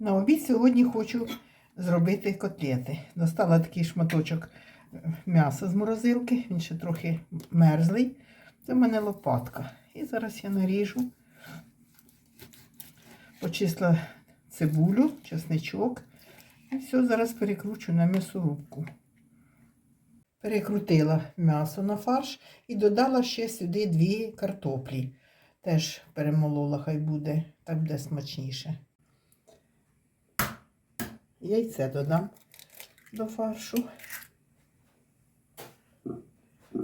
На обід сьогодні хочу зробити котлети. Достала такий шматочок м'яса з морозилки, він ще трохи мерзлий. Це в мене лопатка. І зараз я наріжу. Почисла цибулю, чесничок. І все, зараз перекручу на м'ясорубку. Перекрутила м'ясо на фарш і додала ще сюди дві картоплі. Теж перемолола, хай буде, так буде смачніше. Яйце додам до фаршу.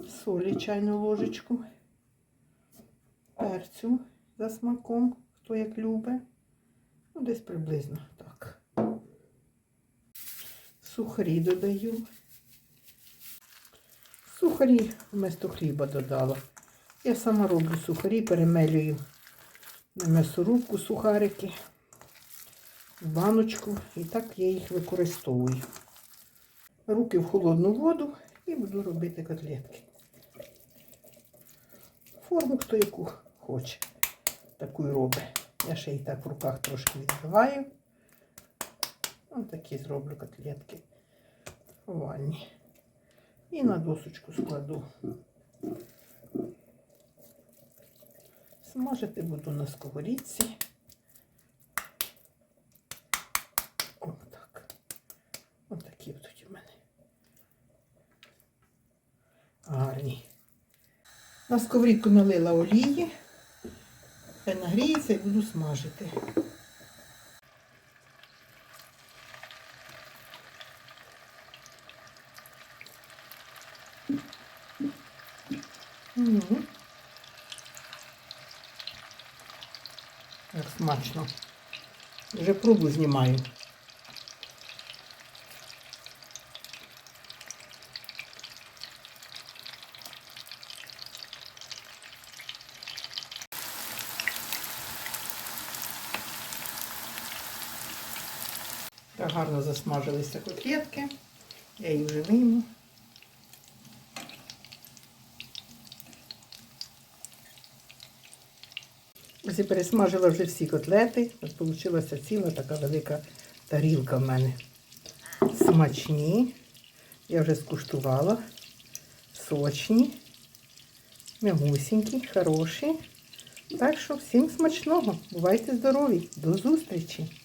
Солі чайну ложечку. Перцю за смаком, хто як любить. Ну, десь приблизно так. Сухарі додаю. Сухарі вместо хліба додала. Я сама роблю сухарі, перемелюю на м'ясорубку сухарики, баночку і так я їх використовую. Руки в холодну воду і буду робити котлетки. Форму хто яку хоче, таку і робить. Я ще і так в руках трошки відбиваю. Ось такі зроблю котлетки овальні. І на досочку складу. Смажити буду на сковорідці. Отакі будуть у мене. Гарні. На сковорідку налила олії. Хай нагріється і буду смажити. Угу. Як смачно. Вже пробу знімаю. Так гарно засмажилися котлетки. Я їх вже вийму. Ось я пересмажила вже всі котлети. От вийшла ціла така велика тарілка в мене. Смачні. Я вже скуштувала. Сочні, м'ягусінькі, хороші. Так що всім смачного. Бувайте здорові. До зустрічі!